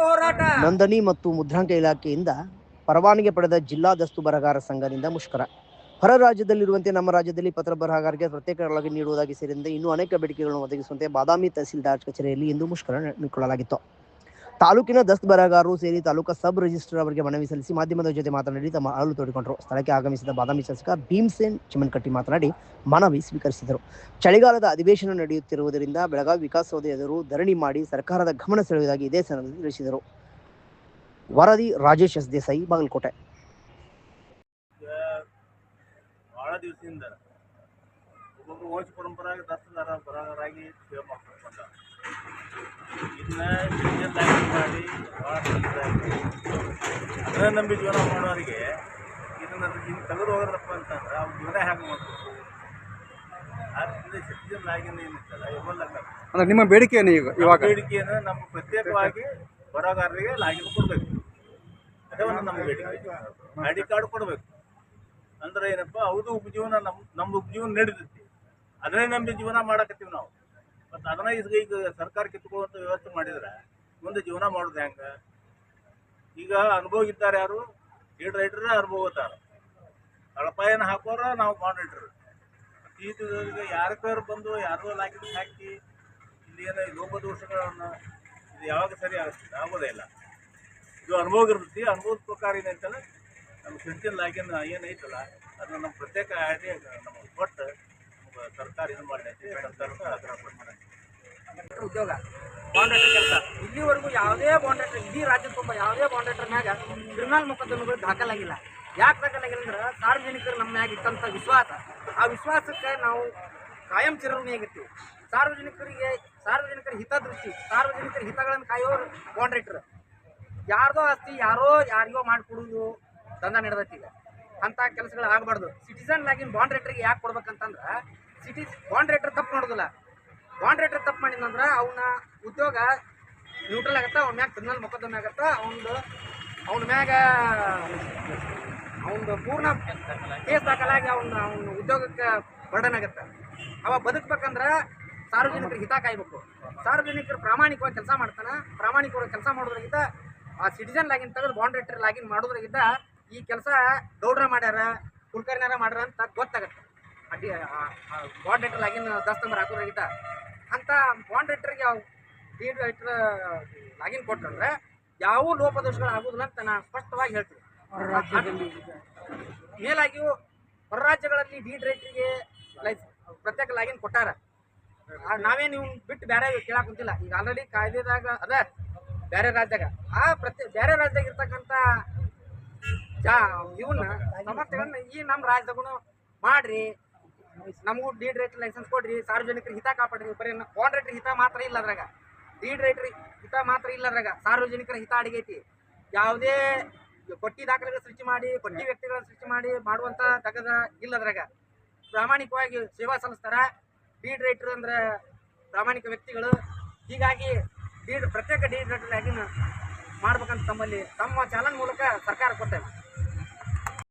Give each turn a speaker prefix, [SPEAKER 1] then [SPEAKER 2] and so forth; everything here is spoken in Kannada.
[SPEAKER 1] ಹೋರಾಟ.
[SPEAKER 2] ನೋಂದಣಿ ಮತ್ತು ಮುದ್ರಾಂಕ ಇಲಾಖೆಯಿಂದ ಪರವಾನಗಿ ಪಡೆದ ಜಿಲ್ಲಾ ದಸ್ತು ಬರಹಗಾರ ಸಂಘದಿಂದ ಮುಷ್ಕರ. ಹೊರ ರಾಜ್ಯದಲ್ಲಿರುವಂತೆ ನಮ್ಮ ರಾಜ್ಯದಲ್ಲಿ ಪತ್ರ ಬರಹಗಾರರಿಗೆ ಪ್ರತ್ಯೇಕವಾಗಿ ನೀಡುವುದಾಗಿ ಸೇರಿದಂತೆ ಇನ್ನೂ ಅನೇಕ ಬೇಡಿಕೆಗಳನ್ನು ಒದಗಿಸುವಂತೆ ಬಾದಾಮಿ ತಹಸೀಲ್ದಾರ್ ಕಚೇರಿಯಲ್ಲಿ ಇಂದು ಮುಷ್ಕರ ಹಮ್ಮಿಕೊಳ್ಳಲಾಗಿತ್ತು ತಾಲೂಕಿನ ದಸ್ತ್ ಬರಹಗಾರರು ಸೇರಿ ತಾಲೂಕಾ ಸಬ್ ರಿಜಿಸ್ಟ್ರಾರ್ ಅವರಿಗೆ ಮನವಿ ಸಲ್ಲಿಸಿ ಮಾಧ್ಯಮದ ಜೊತೆ ಮಾತನಾಡಿ ತಮ್ಮ ಅಳಲು ತೋಡಿಕೊಂಡರು. ಸ್ಥಳಕ್ಕೆ ಆಗಮಿಸಿದ ಬಾದಾಮಿ ಶಾಸಕ ಭೀಮಸೇನ್ ಚಿಮನ್ಕಟ್ಟಿ ಮಾತನಾಡಿ ಮನವಿ ಸ್ವೀಕರಿಸಿದರು. ಚಳಿಗಾಲದ ಅಧಿವೇಶನ ನಡೆಯುತ್ತಿರುವುದರಿಂದ ಬೆಳಗಾವಿ ವಿಕಾಸಸೌಧ ಎದುರು ಧರಣಿ ಮಾಡಿ ಸರ್ಕಾರದ ಗಮನ ಸೆಳೆಯುವುದಾಗಿ ಇದೇ ಸಂದರ್ಭದಲ್ಲಿ ತಿಳಿಸಿದರು. ವರದಿ ರಾಜೇಶ್ ಎಸ್ ದೇಸಾಯಿ, ಬಾಗಲಕೋಟೆ.
[SPEAKER 3] ಬಹಳ ದಿವಸದಿಂದ ದಸ್ತದಾರ ಬರಹರಾಗಿ ಸೇವೆ ಇದನ್ನ ಮಾಡಿ ಅದನ್ನ ನಂಬಿ ಜೀವನ ಮಾಡೋರಿಗೆ ಇದನ್ನ ಹಿಂಗೆ ತೆಗೆದು ಹೋಗೋದಪ್ಪ ಅಂತಂದ್ರೆ ಅವ್ರ ಜೀವನ ಹ್ಯಾಂಗೆ ಮಾಡ್ಬೇಕು? ಆದ್ದರಿಂದ ಸಿಟಿಜನ್ ಆಗಿನ ಏನಿತ್ತಲ್ಲ ಇವೆಲ್ಲ
[SPEAKER 4] ಅಂದ್ರೆ ನಿಮ್ಮ ಬೇಡಿಕೆ ಏನು ಈಗ ಇವಾಗ?
[SPEAKER 3] ಬೇಡಿಕೆಯನ್ನು ನಮ್ಮ ಪ್ರತ್ಯೇಕವಾಗಿ ಬರಹಗಾರರಿಗೆ ಲಾಗಿನ್ ಕೊಡ್ಬೇಕು. ಅದೇ ಒಂದು ನಮ್ಮ ಬೇಡಿಕೆ. ಐ ಡಿ ಕಾರ್ಡ್ ಕೊಡಬೇಕು. ಅಂದ್ರೆ ಏನಪ್ಪ ಅವ್ರದ್ದು ಉಪಜೀವನ ನಮ್ಮ ನಮ್ಮ ಉಪಜೀವನ ನಡೀತೈತಿ ಅದನ್ನೇ ನಂಬಿ ಜೀವನ ಮಾಡಕತ್ತೀವಿ ನಾವು. ಮತ್ತು ಅದನ್ನ ಈಗ ಈಗ ಸರ್ಕಾರ ಕಿತ್ಕೊಳ್ಳುವಂಥ ವ್ಯವಸ್ಥೆ ಮಾಡಿದ್ರೆ ಮುಂದೆ ಜೀವನ ಮಾಡೋದು ಹೆಂಗೆ? ಈಗ ಅನುಭವ ಇದ್ದಾರೆ ಯಾರು? ಲೀಡ್ ರೈಟ್ರ ಅನುಭವ ಇದ್ದಾರೆ. ತಳಪಾಯನ ಹಾಕೋರ ನಾವು ಮಾಡಿಟ್ರು ಈಗ ಯಾರ ಕೈಯವ್ರು ಬಂದು ಯಾರೋ ಲಾಕಿ ಹಾಕಿ ಇಲ್ಲಿ ಏನೋ ಲೋಪದೋಷಗಳನ್ನು ಇದು ಯಾವಾಗ ಸರಿ ಆಗ್ತದೆ ಆಗೋದೇ ಇಲ್ಲ. ಇದು ಅನುಭವ ಇರ್ತೈತಿ ಅನುಭವದ ಪ್ರಕಾರ ಏನೈತಲ್ಲ ನಮ್ಮ ಸಿಟಿಜನ್ ಲಾಕಿನ ಏನೈತಲ್ಲ ಅದನ್ನ ನಮ್ಮ ಪ್ರತ್ಯೇಕ ಆಡಿ ನಮ್ಮ ಕೊಟ್ಟು ಸರ್ಕಾರ ಇದು ಮಾಡೈತಿ ಸರ್ಕಾರಕ್ಕೆ ಅದರ
[SPEAKER 1] ಉದ್ಯೋಗ. ಬಾಂಡ್ರೇಟರ್ ಕೆಲಸ. ಇಲ್ಲಿವರೆಗೂ ಯಾವುದೇ ಬಾಂಡ್ರೇಟರ್ ಇಡೀ ರಾಜ್ಯದ ತುಂಬ ಯಾವುದೇ ಬಾಂಡ್ರೇಟರ್ ಮ್ಯಾಗ ಕ್ರಿಮಿನಲ್ ಮೊಕದ್ದಮೆಗಳು ದಾಖಲಾಗಿಲ್ಲ. ಯಾಕೆ ದಾಖಲಾಗಿಲ್ಲ ಅಂದ್ರೆ ಸಾರ್ವಜನಿಕರು ನಮ್ಮ ಮ್ಯಾಗ ಇಟ್ಟಂಥ ವಿಶ್ವಾಸ. ಆ ವಿಶ್ವಾಸಕ್ಕೆ ನಾವು ಕಾಯಂ ಚಿರಋಣಿಯಾಗಿರ್ತೀವಿ ಸಾರ್ವಜನಿಕರಿಗೆ, ಸಾರ್ವಜನಿಕರ ಹಿತದೃಷ್ಟಿ, ಸಾರ್ವಜನಿಕರ ಹಿತಗಳನ್ನು ಕಾಯೋರು ಬಾಂಡ್ರೇಟರ್ ಯಾರ್ದೋ ಆಸ್ತಿ ಯಾರೋ ಯಾರಿಗೋ ಮಾಡಿಕೊಡೋದು ದಂಧ ನಡೆದೈತಿ ಈಗ ಅಂಥ ಕೆಲಸಗಳು ಆಗಬಾರ್ದು. ಸಿಟಿಸನ್ ಲಾಗಿನ್ ಬಾಂಡ್ ರೇಟ್ರಿಗೆ ಯಾಕೆ ಕೊಡ್ಬೇಕಂತಂದ್ರೆ ಸಿಟಿ ಬಾಂಡ್ ರೇಟ್ರ್ ತಪ್ಪು ಮಾಡೋದಿಲ್ಲ ಬಾಂಡ್ ರೇಟ್ರ್ ತಪ್ಪು ಮಾಡಿದಂದ್ರೆ ಅವನ ಉದ್ಯೋಗ ನ್ಯೂಟ್ರಲ್ ಆಗತ್ತ, ಅವ್ನ ಮ್ಯಾಗ ಕ್ರಿಮಿನಲ್ ಮೊಕದ್ದಮೆ ಆಗತ್ತ, ಅವನದು, ಅವನ ಮ್ಯಾಗ ಅವನದು ಪೂರ್ಣ ಕೇಸ್ ದಾಖಲಾಗಿ ಅವನ ಅವನ ಉದ್ಯೋಗಕ್ಕೆ ಬರ್ಡನ್ ಆಗತ್ತೆ. ಅವ ಬದುಕ್ಬೇಕಂದ್ರೆ ಸಾರ್ವಜನಿಕರ ಹಿತ ಕಾಯ್ಬೇಕು. ಸಾರ್ವಜನಿಕರು ಪ್ರಾಮಾಣಿಕವಾಗಿ ಕೆಲಸ ಮಾಡ್ತಾನೆ, ಪ್ರಾಮಾಣಿಕವಾಗಿ ಕೆಲಸ ಮಾಡೋದ್ರಾಗಿದ್ದ ಆ ಸಿಟಿಜನ್ ಲಾಗಿನ್ ತೆಗೆದು ಬಾಂಡ್ ರೇಟರ್ ಲಾಗಿನ್ ಮಾಡೋದ್ರಾಗಿದ್ದ ಈ ಕೆಲಸ ಗೌಡ್ರ ಮಾಡ್ಯಾರ, ಕುಲಕರ್ಣಿಯಾರ ಮಾಡ್ಯಾರ ಅಂತ ಗೊತ್ತಾಗತ್ತೆ. ಅಡ್ಡಿ ಬಾಂಡ್ ರೇಟರ್ ಲಾಗಿನ್ ದಸ್ ನಂಬರ್ ಹಾಕೋದ್ರಾಗಿದ್ದ ಅಂತ ಬಾಂಡ್ ರೇಟರ್ಗೆ ಲೀಡ್ ರೈಟರ್ ಲಾಗಿನ್ ಕೊಟ್ರಂದ್ರೆ ಯಾವ ಲೋಪದೋಷಗಳು ಆಗುದಿಲ್ಲ ಅಂತ ನಾನು ಸ್ಪಷ್ಟವಾಗಿ ಹೇಳ್ತೀನಿ. ಮೇಲಾಗಿಯೂ ಹೊರ ರಾಜ್ಯಗಳಲ್ಲಿ ಡೀಡ್ ರೇಟ್ರಿಗೆ ಲೈಸ್ ಪ್ರತ್ಯೇಕ ಲಾಗಿನ್ ಕೊಟ್ಟಾರ. ನಾವೇನು ನಾವೇ ನೀವು ಬಿಟ್ಟು ಬೇರೆ ಕೇಳಕ್ ಕುಂತಿಲ್ಲ ಈಗ ಆಲ್ರೆಡಿ ಕಾಯ್ದೆದಾಗ ಅದ ಬೇರೆ ರಾಜ್ಯದಾಗ ಆ ಪ್ರತಿ ಬೇರೆ ರಾಜ್ಯದಾಗ ಇರ್ತಕ್ಕಂಥ ಜಾ ಇವನ್ನ ಸಮಸ್ಯೆಗಳನ್ನ ಈ ನಮ್ಮ ರಾಜ್ಯದಾಗೂ ಮಾಡ್ರಿ. ನಮಗೂ ಡಿ ರೇಟ್ ಲೈಸೆನ್ಸ್ ಕೊಡ್ರಿ. ಸಾರ್ವಜನಿಕರ ಹಿತ ಕಾಪಾಡ್ರಿ. ಬರೀ ಬಾಂಡ್ ರೇಟ್ರ್ ಹಿತ ಮಾತ್ರ ಇಲ್ಲ ಅದ್ರಾಗ. ಡೀಡ್ ರೈಟ್ರಿ, ಹಿತ ಮಾತ್ರ ಇಲ್ಲ ಅದ್ರಾಗ. ಸಾರ್ವಜನಿಕರ ಹಿತ ಅಡಿಗೈತಿ ಯಾವುದೇ ಪಟ್ಟಿ ದಾಖಲೆಗಳ ಸೃಷ್ಟಿ ಮಾಡಿ ಪಟ್ಟಿ ವ್ಯಕ್ತಿಗಳ ಸೃಷ್ಟಿ ಮಾಡಿ ಮಾಡುವಂತ ತಗದ ಇಲ್ಲ ಅದ್ರಾಗ. ಪ್ರಾಮಾಣಿಕವಾಗಿ ಸೇವಾ ಸಲ್ಲಿಸ್ತಾರ. ಲೀಡ್ ರೈಟರ್ ಅಂದ್ರೆ ಪ್ರಾಮಾಣಿಕ ವ್ಯಕ್ತಿಗಳು. ಹೀಗಾಗಿ ಡೀಡ್ ಪ್ರತ್ಯೇಕ ಡೀಡ್ ರೈಟರ್ ಮಾಡ್ಬೇಕಂತ ತಮ್ಮಲ್ಲಿ ತಮ್ಮ ಚಾಲನ್ ಮೂಲಕ ಸರ್ಕಾರ ಕೊಡ್ತೇವೆ